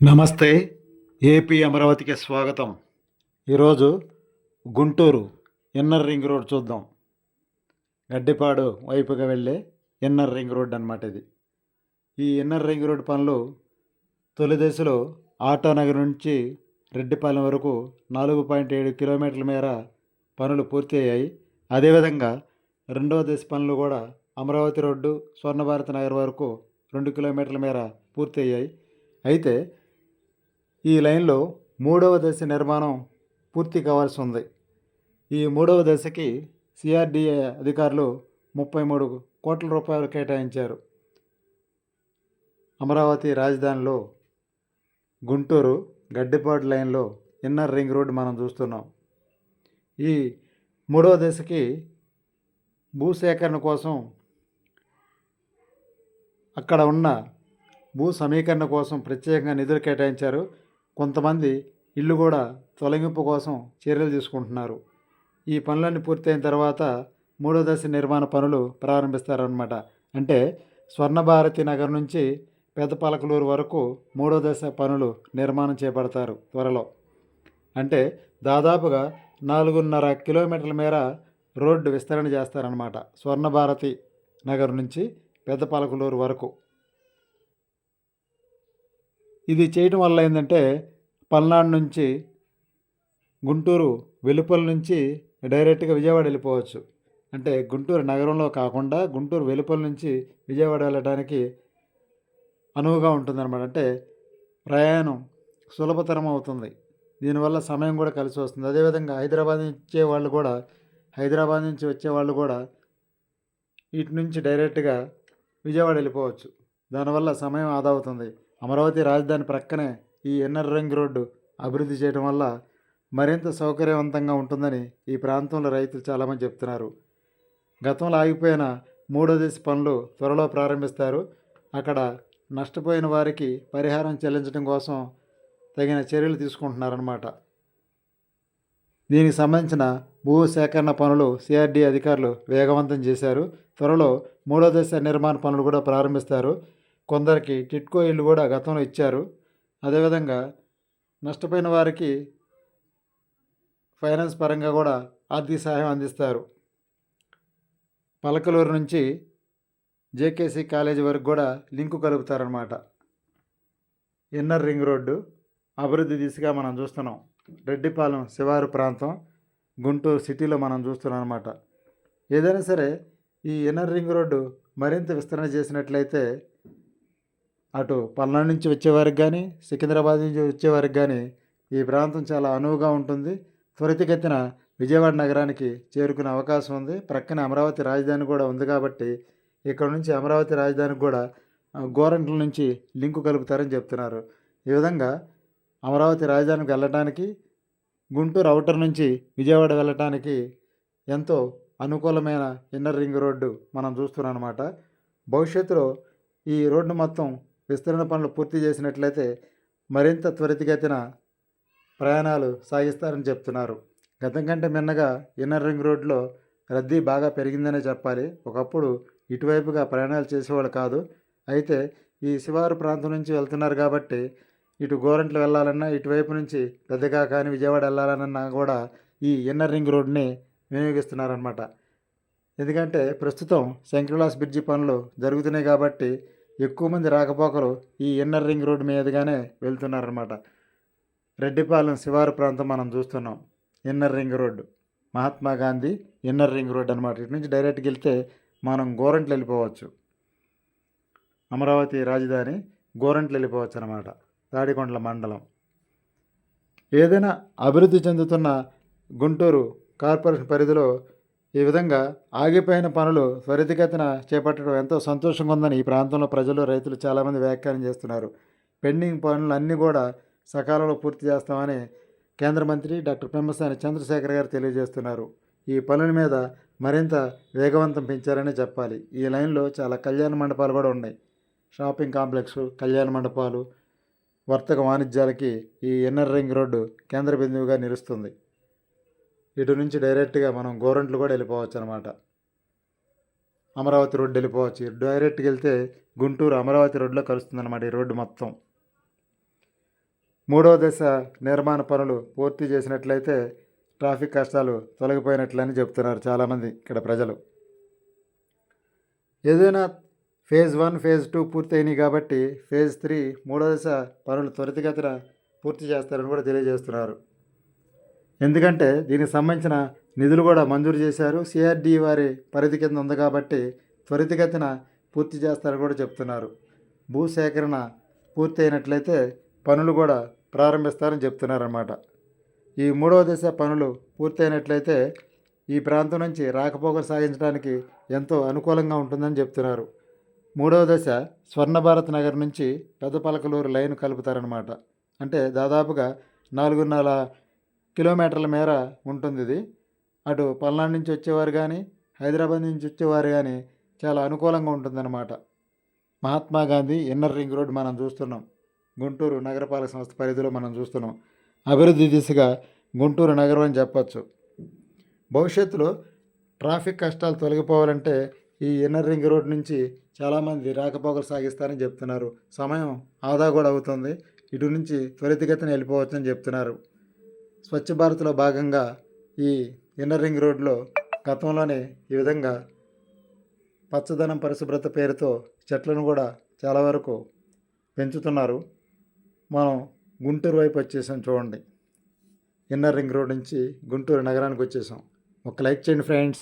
నమస్తే ఏపీ అమరావతికి స్వాగతం. ఈరోజు గుంటూరు ఇన్నర్ రింగ్ రోడ్ చూద్దాం. గడ్డిపాడు వైపుగా వెళ్ళే ఇన్నర్ రింగ్ రోడ్ అన్నమాట ఇది. ఈ ఇన్నర్ రింగ్ రోడ్ పనులు తొలి దశలో ఆటోనగర్ నుంచి రెడ్డిపాలెం వరకు నాలుగు పాయింట్ ఏడు కిలోమీటర్ల మేర పనులు పూర్తి అయ్యాయి. అదేవిధంగా రెండవ దశ పనులు కూడా అమరావతి రోడ్డు స్వర్ణభారతి నగర్ వరకు రెండు కిలోమీటర్ల మేర పూర్తి అయ్యాయి. అయితే ఈ లైన్లో మూడవ దశ నిర్మాణం పూర్తి కావాల్సి ఉంది. ఈ మూడవ దశకి సిఆర్డిఏ అధికారులు ముప్పై మూడు కోట్ల రూపాయలు కేటాయించారు. అమరావతి రాజధానిలో గుంటూరు గడ్డిపాడు లైన్లో ఇన్నర్ రింగ్ రోడ్ మనం చూస్తున్నాం. ఈ మూడవ దశకి భూసేకరణ కోసం అక్కడ ఉన్న భూ సమీకరణ కోసం ప్రత్యేకంగా నిధులు కేటాయించారు. కొంతమంది ఇల్లు కూడా తొలగింపు కోసం చర్యలు తీసుకుంటున్నారు. ఈ పనులన్నీ పూర్తయిన తర్వాత మూడో దశ నిర్మాణ పనులు ప్రారంభిస్తారనమాట అంటే స్వర్ణభారతి నగర్ నుంచి పెద్దపాలకలూరు వరకు మూడో దశ పనులు నిర్మాణం చేపడతారు త్వరలో. అంటే దాదాపుగా నాలుగున్నర కిలోమీటర్ల మేర రోడ్డు విస్తరణ చేస్తారనమాట స్వర్ణభారతి నగర్ నుంచి పెద్దపాలకలూరు వరకు. ఇది చేయటం వల్ల ఏంటంటే పల్నాడు నుంచి గుంటూరు వెలుపల నుంచి డైరెక్ట్గా విజయవాడ వెళ్ళిపోవచ్చు. అంటే గుంటూరు నగరంలో కాకుండా గుంటూరు వెలుపల నుంచి విజయవాడ వెళ్ళడానికి అనువుగా ఉంటుందన్నమాట. అంటే ప్రయాణం సులభతరం అవుతుంది. దీనివల్ల సమయం కూడా కలిసి వస్తుంది. అదేవిధంగా హైదరాబాద్ నుంచి వచ్చే వాళ్ళు కూడా హైదరాబాద్ నుంచి వచ్చే వాళ్ళు కూడా ఇటు నుంచి డైరెక్ట్గా విజయవాడ వెళ్ళిపోవచ్చు. దానివల్ల సమయం ఆదా అవుతుంది. అమరావతి రాజధాని ప్రక్కనే ఈ ఇన్నర్ రింగ్ రోడ్డు అభివృద్ధి చేయడం వల్ల మరింత సౌకర్యవంతంగా ఉంటుందని ఈ ప్రాంతంలో రైతులు చాలామంది చెప్తున్నారు. గతంలో ఆగిపోయిన మూడో దశ పనులు త్వరలో ప్రారంభిస్తారు. అక్కడ నష్టపోయిన వారికి పరిహారం చెల్లించడం కోసం తగిన చర్యలు తీసుకుంటున్నారన్నమాట. దీనికి సంబంధించిన భూ సేకరణ పనులు సిఆర్డీ అధికారులు వేగవంతం చేశారు. త్వరలో మూడో దశ నిర్మాణ పనులు కూడా ప్రారంభిస్తారు. కొందరికి టిట్కో ఇల్లు కూడా గతంలో ఇచ్చారు. అదేవిధంగా నష్టపోయిన వారికి ఫైనాన్స్ పరంగా కూడా ఆర్థిక సహాయం అందిస్తారు. పలకలూరు నుంచి జేకేసీ కాలేజీ వరకు కూడా లింకు కలుపుతారనమాట ఇన్నర్ రింగ్ రోడ్డు అభివృద్ధి దిశగా మనం చూస్తున్నాం. రెడ్డిపాలెం శివారు ప్రాంతం గుంటూరు సిటీలో మనం చూస్తున్నాం అనమాట ఏదైనా సరే ఈ ఇన్నర్ రింగ్ రోడ్డు మరింత విస్తరణ చేసినట్లయితే అటు పల్నాడు నుంచి వచ్చేవారికి కానీ సికింద్రాబాద్ నుంచి వచ్చేవారికి కానీ ఈ ప్రాంతం చాలా అనువుగా ఉంటుంది. త్వరితగతిన విజయవాడ నగరానికి చేరుకునే అవకాశం ఉంది. ప్రక్కన అమరావతి రాజధాని కూడా ఉంది కాబట్టి ఇక్కడ నుంచి అమరావతి రాజధానికి కూడా గోరంట్ల నుంచి లింకు కలుపుతారని చెప్తున్నారు. ఈ విధంగా అమరావతి రాజధానికి వెళ్ళటానికి గుంటూరు అవుటర్ నుంచి విజయవాడ వెళ్ళటానికి ఎంతో అనుకూలమైన ఇన్నర్ రింగ్ రోడ్డు మనం చూస్తున్నాం అనమాట భవిష్యత్తులో ఈ రోడ్డు మొత్తం విస్తరణ పనులు పూర్తి చేసినట్లయితే మరింత త్వరితగతిన ప్రయాణాలు సాగిస్తారని చెప్తున్నారు. గతం కంటే మిన్నగా ఇన్నర్ రింగ్ రోడ్లో రద్దీ బాగా పెరిగిందనే చెప్పాలి. ఒకప్పుడు ఇటువైపుగా ప్రయాణాలు చేసేవాళ్ళు కాదు. అయితే ఈ శివారు ప్రాంతం నుంచి వెళ్తున్నారు కాబట్టి ఇటు గోరంట్లు వెళ్ళాలన్నా ఇటువైపు నుంచి పెద్దగా కానీ విజయవాడ వెళ్ళాలన్నా కూడా ఈ ఇన్నర్ రింగ్ రోడ్ని వినియోగిస్తున్నారనమాట ఎందుకంటే ప్రస్తుతం శంకర్లాస్ బ్రిడ్జి పనులు జరుగుతున్నాయి కాబట్టి ఎక్కువ మంది రాకపోకలు ఈ ఇన్నర్ రింగ్ రోడ్డు మీదుగానే వెళ్తున్నారనమాట రెడ్డిపాలెం శివారు ప్రాంతం మనం చూస్తున్నాం. Inner ring road. Mahatma Gandhi inner ring road అనమాట ఇటు నుంచి డైరెక్ట్కి వెళ్తే మనం గోరంట్లు వెళ్ళిపోవచ్చు. అమరావతి రాజధాని గోరంట్లు వెళ్ళిపోవచ్చు అనమాట తాడికొండల మండలం. ఏదైనా అభివృద్ధి చెందుతున్న గుంటూరు కార్పొరేషన్ పరిధిలో ఈ విధంగా ఆగిపోయిన పనులు త్వరితగతిన చేపట్టడం ఎంతో సంతోషంగా ఉందని ఈ ప్రాంతంలో ప్రజలు రైతులు చాలామంది వ్యాఖ్యానం చేస్తున్నారు. పెండింగ్ పనులు అన్నీ కూడా సకాలంలో పూర్తి చేస్తామని కేంద్ర మంత్రి డాక్టర్ పెమ్మసాని చంద్రశేఖర్ గారు తెలియజేస్తున్నారు. ఈ పనుల మీద మరింత వేగవంతం పెంచారని చెప్పాలి. ఈ లైన్లో చాలా కళ్యాణ మండపాలు కూడా ఉన్నాయి. షాపింగ్ కాంప్లెక్స్ కళ్యాణ మండపాలు వర్తక వాణిజ్యాలకి ఈ ఇన్నర్ రింగ్ రోడ్డు కేంద్ర బిందువుగా నిలుస్తుంది. ఇటు నుంచి డైరెక్ట్గా మనం గోరంట్లు కూడా వెళ్ళిపోవచ్చు అనమాట అమరావతి రోడ్డు వెళ్ళిపోవచ్చు. డైరెక్ట్గా వెళ్తే గుంటూరు అమరావతి రోడ్లో కలుస్తుంది అనమాట ఈ రోడ్డు మొత్తం. మూడవ దశ నిర్మాణ పనులు పూర్తి చేసినట్లయితే ట్రాఫిక్ కష్టాలు తొలగిపోయినట్లని చెప్తున్నారు చాలామంది ఇక్కడ ప్రజలు. ఏదైనా ఫేజ్ వన్ ఫేజ్ టూ పూర్తయినాయి కాబట్టి ఫేజ్ త్రీ మూడో దశ పనులు త్వరితగతిన పూర్తి చేస్తారని కూడా తెలియజేస్తున్నారు. ఎందుకంటే దీనికి సంబంధించిన నిధులు కూడా మంజూరు చేశారు. సిఆర్డి వారి పరిధి కింద ఉంది కాబట్టి త్వరితగతిన పూర్తి చేస్తారని కూడా చెప్తున్నారు. భూ సేకరణ పూర్తి అయినట్లయితే పనులు కూడా ప్రారంభిస్తారని చెప్తున్నారన్నమాట. ఈ మూడవ దశ పనులు పూర్తయినట్లయితే ఈ ప్రాంతం నుంచి రాకపోకలు సాగించడానికి ఎంతో అనుకూలంగా ఉంటుందని చెప్తున్నారు. మూడవ దశ స్వర్ణ భారత్ నగర్ నుంచి పెద్ద పలకలూరు లైన్ కలుపుతారనమాట అంటే దాదాపుగా నాలుగున్నర కిలోమీటర్ల మేర ఉంటుంది ఇది అటు పల్నాడు నుంచి వచ్చేవారు కానీ హైదరాబాద్ నుంచి వచ్చేవారు కానీ చాలా అనుకూలంగా ఉంటుందన్నమాట. Mahatma Gandhi inner ring road మనం చూస్తున్నాం. గుంటూరు నగరపాలక సంస్థ పరిధిలో మనం చూస్తున్నాం. అభివృద్ధి దిశగా గుంటూరు నగరం అని చెప్పచ్చు. భవిష్యత్తులో ట్రాఫిక్ కష్టాలు తొలగిపోవాలంటే ఈ ఇన్నర్ రింగ్ రోడ్ నుంచి చాలామంది రాకపోకలు సాగిస్తారని చెప్తున్నారు. సమయం ఆదా కూడా అవుతుంది. ఇటు నుంచి త్వరితగతిన వెళ్ళిపోవచ్చని చెప్తున్నారు. స్వచ్ఛ భారత్లో భాగంగా ఈ ఇన్నర్ రింగ్ రోడ్లో గతంలోనే ఈ విధంగా పచ్చదనం పరిశుభ్రత పేరుతో చెట్లను కూడా చాలా వరకు పెంచుతున్నారు. మనం గుంటూరు వైపు వచ్చేసాం చూడండి. ఇన్నర్ రింగ్ రోడ్ నుంచి గుంటూరు నగరానికి వచ్చేసాం. ఒక లైక్ చేయండి ఫ్రెండ్స్.